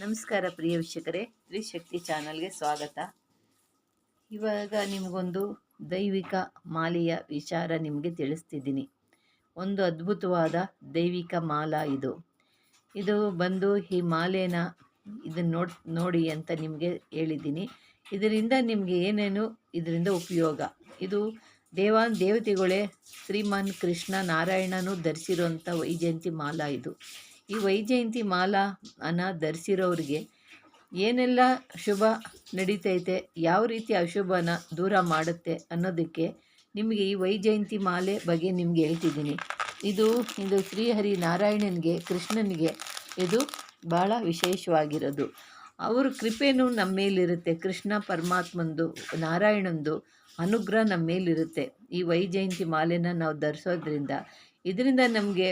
ನಮಸ್ಕಾರ ಪ್ರಿಯ ವೀಕ್ಷಕರೇ ತ್ರಿಶಕ್ತಿ ಚಾನಲ್ಗೆ ಸ್ವಾಗತ. ಇವಾಗ ನಿಮಗೊಂದು ದೈವಿಕ ಮಾಲೆಯ ವಿಚಾರ ನಿಮಗೆ ತಿಳಿಸ್ತಿದ್ದೀನಿ. ಒಂದು ಅದ್ಭುತವಾದ ದೈವಿಕ ಮಾಲ ಇದು. ಇದು ಬಂದು ಈ ಮಾಲೆನ ಇದನ್ನು ನೋಡ್, ನೋಡಿ ಅಂತ ನಿಮಗೆ ಹೇಳಿದ್ದೀನಿ. ಇದರಿಂದ ನಿಮಗೆ ಏನೇನು ಇದರಿಂದ ಉಪಯೋಗ? ಇದು ದೇವಾನ್ ದೇವತೆಗಳೇ ಶ್ರೀಮಾನ್ ಕೃಷ್ಣ ನಾರಾಯಣನು ಧರಿಸಿರುವಂಥ ವೈಜಯಂತಿ ಮಾಲ ಇದು. ಈ ವೈಜಯಂತಿ ಮಾಲಾ ಅನ್ನ ಧರಿಸಿರೋರಿಗೆ ಏನೆಲ್ಲ ಶುಭ ನಡೀತೈತೆ, ಯಾವ ರೀತಿ ಅಶುಭನ ದೂರ ಮಾಡುತ್ತೆ ಅನ್ನೋದಕ್ಕೆ ನಿಮಗೆ ಈ ವೈಜಯಂತಿ ಮಾಲೆ ಬಗ್ಗೆ ನಿಮ್ಗೆ ಹೇಳ್ತಿದ್ದೀನಿ. ಇದು ಇದು ಶ್ರೀಹರಿ ನಾರಾಯಣನಿಗೆ, ಕೃಷ್ಣನಿಗೆ ಇದು ಭಾಳ ವಿಶೇಷವಾಗಿರೋದು. ಅವ್ರ ಕೃಪೆನೂ ನಮ್ಮ ಮೇಲಿರುತ್ತೆ. ಕೃಷ್ಣ ಪರಮಾತ್ಮಂದು, ನಾರಾಯಣಂದು ಅನುಗ್ರಹ ನಮ್ಮ ಮೇಲಿರುತ್ತೆ ಈ ವೈಜಯಂತಿ ಮಾಲೆನ ನಾವು ಧರಿಸೋದ್ರಿಂದ. ಇದರಿಂದ ನಮಗೆ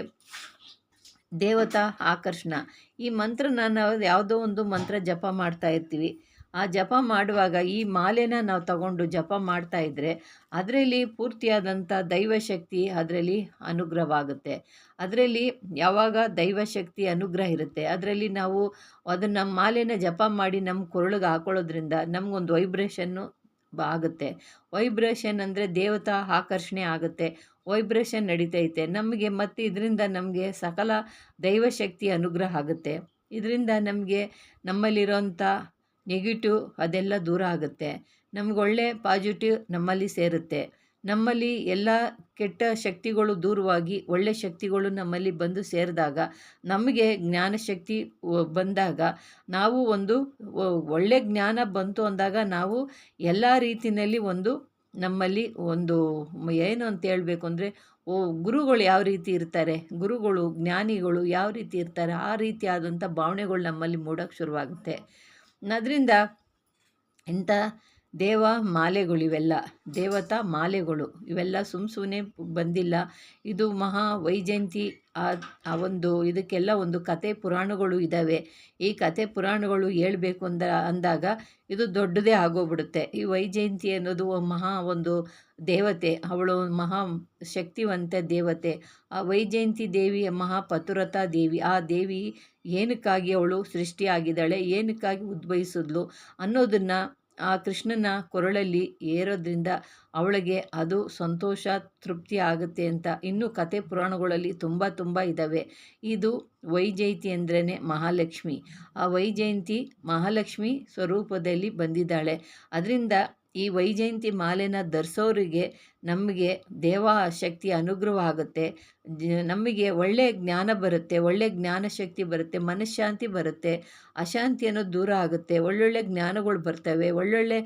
ದೇವತಾ ಆಕರ್ಷಣ. ಈ ಮಂತ್ರನ ನಾವು ಯಾವುದೋ ಒಂದು ಮಂತ್ರ ಜಪ ಮಾಡ್ತಾ ಇರ್ತೀವಿ. ಆ ಜಪ ಮಾಡುವಾಗ ಈ ಮಾಲೆನ ನಾವು ತಗೊಂಡು ಜಪ ಮಾಡ್ತಾ ಇದ್ದರೆ ಅದರಲ್ಲಿ ಪೂರ್ತಿಯಾದಂಥ ದೈವಶಕ್ತಿ ಅದರಲ್ಲಿ ಅನುಗ್ರಹವಾಗುತ್ತೆ. ಅದರಲ್ಲಿ ಯಾವಾಗ ದೈವಶಕ್ತಿ ಅನುಗ್ರಹ ಇರುತ್ತೆ, ಅದರಲ್ಲಿ ನಾವು ಅದನ್ನು ಮಾಲೆನ ಜಪ ಮಾಡಿ ನಮ್ಮ ಕೊರಳಿಗೆ ಹಾಕೊಳ್ಳೋದ್ರಿಂದ ನಮಗೊಂದು ವೈಬ್ರೇಷನ್ನು ಆಗುತ್ತೆ ವೈಬ್ರೇಷನ್ ಅಂದರೆ ದೇವತಾ ಆಕರ್ಷಣೆ ಆಗುತ್ತೆ. ವೈಬ್ರೇಷನ್ ನಡೀತೈತೆ. ನಮಗೆ ಮತ್ತು ಇದರಿಂದ ನಮಗೆ ಸಕಲ ದೈವಶಕ್ತಿ ಅನುಗ್ರಹ ಆಗುತ್ತೆ. ಇದರಿಂದ ನಮಗೆ ನಮ್ಮಲ್ಲಿರೋಂಥ ನೆಗೆಟಿವ್ ಅದೆಲ್ಲ ದೂರ ಆಗುತ್ತೆ. ನಮಗೊಳ್ಳೆ ಪಾಸಿಟಿವ್ ನಮ್ಮಲ್ಲಿ ಸೇರುತ್ತೆ. ನಮ್ಮಲ್ಲಿ ಎಲ್ಲ ಕೆಟ್ಟ ಶಕ್ತಿಗಳು ದೂರವಾಗಿ ಒಳ್ಳೆ ಶಕ್ತಿಗಳು ನಮ್ಮಲ್ಲಿ ಬಂದು ಸೇರಿದಾಗ, ನಮಗೆ ಜ್ಞಾನಶಕ್ತಿ ಬಂದಾಗ, ನಾವು ಒಂದು ಒಳ್ಳೆ ಜ್ಞಾನ ಬಂತು ಅಂದಾಗ ನಾವು ಎಲ್ಲ ರೀತಿಯಲ್ಲಿ ಒಂದು ನಮ್ಮಲ್ಲಿ ಒಂದು ಏನು ಅಂತ ಹೇಳಬೇಕು ಅಂದರೆ, ಓ, ಗುರುಗಳು ಯಾವ ರೀತಿ ಇರ್ತಾರೆ, ಗುರುಗಳು, ಜ್ಞಾನಿಗಳು ಯಾವ ರೀತಿ ಇರ್ತಾರೆ, ಆ ರೀತಿಯಾದಂಥ ಭಾವನೆಗಳು ನಮ್ಮಲ್ಲಿ ಮೂಡೋಕ್ಕೆ ಶುರುವಾಗುತ್ತೆ. ಅದರಿಂದ ಇಂಥ ದೇವ ಮಾಲೆಗಳು ಇವೆಲ್ಲ. ದೇವತಾ ಮಾಲೆಗಳು. ಇವೆಲ್ಲ ಸುಮ್ಮ ಸುಮ್ಮನೆ ಬಂದಿಲ್ಲ. ಇದು ಮಹಾ ವೈಜಯಂತಿ. ಆ ಆ ಒಂದು ಇದಕ್ಕೆಲ್ಲ ಒಂದು ಕತೆ ಪುರಾಣಗಳು ಇದ್ದಾವೆ ಈ ಕತೆ ಪುರಾಣಗಳು ಹೇಳಬೇಕು ಅಂದ, ಅಂದಾಗ ಇದು ದೊಡ್ಡದೇ ಆಗೋಗ್ಬಿಡುತ್ತೆ. ಈ ವೈಜಯಂತಿ ಅನ್ನೋದು ಮಹಾ ಒಂದು ದೇವತೆ. ಅವಳು ಮಹಾ ಶಕ್ತಿವಂತ ದೇವತೆ. ಆ ವೈಜಯಂತಿ ದೇವಿ ಮಹಾ ಪತುರತಾ ದೇವಿ. ಆ ದೇವಿ ಏನಕ್ಕಾಗಿ ಅವಳು ಸೃಷ್ಟಿಯಾಗಿದ್ದಾಳೆ? ಏನಕ್ಕಾಗಿ ಉದ್ಭವಿಸಿದ್ಲು? ಅನ್ನೋದನ್ನು ಆ ಕೃಷ್ಣನ ಕೊರಳಲ್ಲಿ ಏರೋದ್ರಿಂದ ಅವಳಿಗೆ ಅದು ಸಂತೋಷ, ತೃಪ್ತಿ ಆಗುತ್ತೆ ಅಂತ ಇನ್ನೂ ಕತೆ ಪುರಾಣಗಳಲ್ಲಿ ತುಂಬ ತುಂಬ ಇದ್ದಾವೆ ಇದು ವೈಜಯಂತಿ ಅಂದ್ರೇ ಮಹಾಲಕ್ಷ್ಮಿ. ಆ ವೈಜಯಂತಿ ಮಹಾಲಕ್ಷ್ಮಿ ಸ್ವರೂಪದಲ್ಲಿ ಬಂದಿದ್ದಾಳೆ. ಅದರಿಂದ ಈ ವೈಜಯಂತಿ ಮಾಲೆನ ಧರಿಸೋರಿಗೆ ನಮಗೆ ದೇವ ಶಕ್ತಿ ಅನುಗ್ರಹ ಆಗುತ್ತೆ ನಮಗೆ ಒಳ್ಳೆಯ ಜ್ಞಾನ ಬರುತ್ತೆ ಒಳ್ಳೆಯ ಜ್ಞಾನ ಶಕ್ತಿ ಬರುತ್ತೆ, ಮನಃಶಾಂತಿ ಬರುತ್ತೆ ಅಶಾಂತಿ ಅನ್ನೋದು ದೂರ ಆಗುತ್ತೆ, ಒಳ್ಳೊಳ್ಳೆ ಜ್ಞಾನಗಳು ಬರ್ತವೆ, ಒಳ್ಳೊಳ್ಳೆ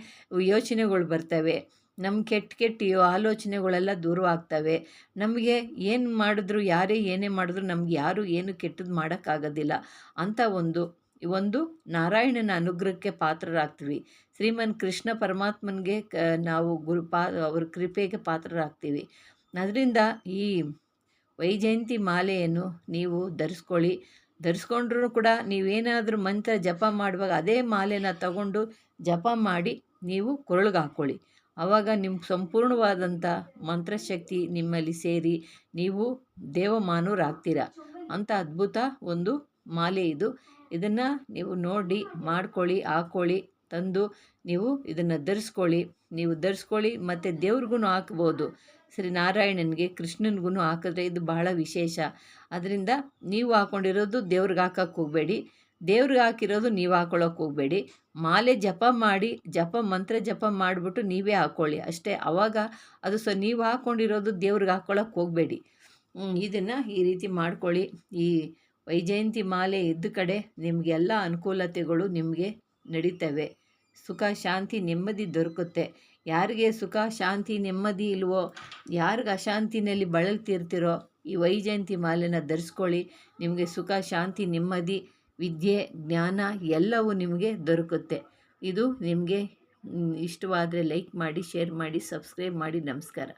ಯೋಚನೆಗಳು ಬರ್ತವೆ. ನಮ್ಮ ಕೆಟ್ಟ ಕೆಟ್ಟ ಆಲೋಚನೆಗಳೆಲ್ಲ ದೂರವಾಗ್ತವೆ ನಮಗೆ ಏನು ಮಾಡಿದ್ರು, ಯಾರೇ ಏನೇ ಮಾಡಿದ್ರು ನಮ್ಗೆ ಯಾರು ಏನು ಕೆಟ್ಟದ್ದು ಮಾಡೋಕ್ಕಾಗೋದಿಲ್ಲ. ಅಂತ ಒಂದು ಒಂದು ನಾರಾಯಣನ ಅನುಗ್ರಹಕ್ಕೆ ಪಾತ್ರರಾಗ್ತೀವಿ. ಶ್ರೀಮನ್ ಕೃಷ್ಣ ಪರಮಾತ್ಮನಿಗೆ ನಾವು ಗುರು ಪಾ, ಅವ್ರ ಕೃಪೆಗೆ ಪಾತ್ರರಾಗ್ತೀವಿ. ಅದರಿಂದ ಈ ವೈಜಯಂತಿ ಮಾಲೆಯನ್ನು ನೀವು ಧರಿಸ್ಕೊಳ್ಳಿ. ಧರಿಸ್ಕೊಂಡ್ರೂ ಕೂಡ ನೀವೇನಾದರೂ ಮಂತ್ರ ಜಪ ಮಾಡುವಾಗ ಅದೇ ಮಾಲೆನ ತಗೊಂಡು ಜಪ ಮಾಡಿ ನೀವು ಕೊರಳಿಗೆ ಹಾಕ್ಕೊಳ್ಳಿ ಆವಾಗ ನಿಮ್ಮ ಸಂಪೂರ್ಣವಾದಂಥ ಮಂತ್ರಶಕ್ತಿ ನಿಮ್ಮಲ್ಲಿ ಸೇರಿ ನೀವು ದೇವಮಾನವರಾಗ್ತೀರ ಅಂಥ ಅದ್ಭುತ ಒಂದು ಮಾಲೆ ಇದು. ಇದನ್ನು ನೀವು ನೋಡಿ ಮಾಡ್ಕೊಳ್ಳಿ, ಹಾಕ್ಕೊಳ್ಳಿ. ತಂದು ನೀವು ಇದನ್ನು ಧರಿಸ್ಕೊಳ್ಳಿ. ನೀವು ಧರಿಸ್ಕೊಳ್ಳಿ ಮತ್ತು ದೇವ್ರಿಗೂ ಹಾಕ್ಬೋದು. ಶ್ರೀ ನಾರಾಯಣನಿಗೆ ಕೃಷ್ಣನಿಗೂ ಹಾಕಿದ್ರೆ ಇದು ಬಹಳ ವಿಶೇಷ. ಅದರಿಂದ ನೀವು ಹಾಕ್ಕೊಂಡಿರೋದು ದೇವ್ರಿಗೆ ಹಾಕಕ್ಕೆ ಹೋಗಬೇಡಿ. ದೇವ್ರಿಗೆ ಹಾಕಿರೋದು ನೀವು ಹಾಕೊಳ್ಳೋಕೆ ಹೋಗಬೇಡಿ. ಮಾಲೆ ಜಪ ಮಾಡಿ, ಜಪ ಮಂತ್ರ ಜಪ ಮಾಡಿಬಿಟ್ಟು ನೀವೇ ಹಾಕ್ಕೊಳ್ಳಿ ಅಷ್ಟೇ ಆವಾಗ ಅದು ಸೊ, ನೀವು ಹಾಕ್ಕೊಂಡಿರೋದು ದೇವ್ರಿಗೆ ಹಾಕ್ಕೊಳ್ಳೋಕೆ ಹೋಗಬೇಡಿ. ಇದನ್ನು ಈ ರೀತಿ ಮಾಡ್ಕೊಳ್ಳಿ. ಈ ವೈಜಯಂತಿ ಮಾಲೆ ಇದ್ದ ಕಡೆ ನಿಮಗೆಲ್ಲ ಅನುಕೂಲತೆಗಳು ನಿಮಗೆ ನಡೀತವೆ. ಸುಖ, ಶಾಂತಿ, ನೆಮ್ಮದಿ ದೊರಕುತ್ತೆ. ಯಾರಿಗೆ ಸುಖ, ಶಾಂತಿ, ನೆಮ್ಮದಿ ಇಲ್ವೋ, ಯಾರಿಗೆ ಅಶಾಂತಿನಲ್ಲಿ ಬಳಲ್ತಿರ್ತಿರೋ ಈ ವೈಜಯಂತಿ ಮಾಲೆನ ಧರಿಸ್ಕೊಳ್ಳಿ. ನಿಮಗೆ ಸುಖ, ಶಾಂತಿ, ನೆಮ್ಮದಿ, ವಿದ್ಯೆ, ಜ್ಞಾನ ಎಲ್ಲವೂ ನಿಮಗೆ ದೊರಕುತ್ತೆ. ಇದು ನಿಮಗೆ ಇಷ್ಟವಾದರೆ ಲೈಕ್ ಮಾಡಿ, ಶೇರ್ ಮಾಡಿ, ಸಬ್ಸ್ಕ್ರೈಬ್ ಮಾಡಿ. ನಮಸ್ಕಾರ.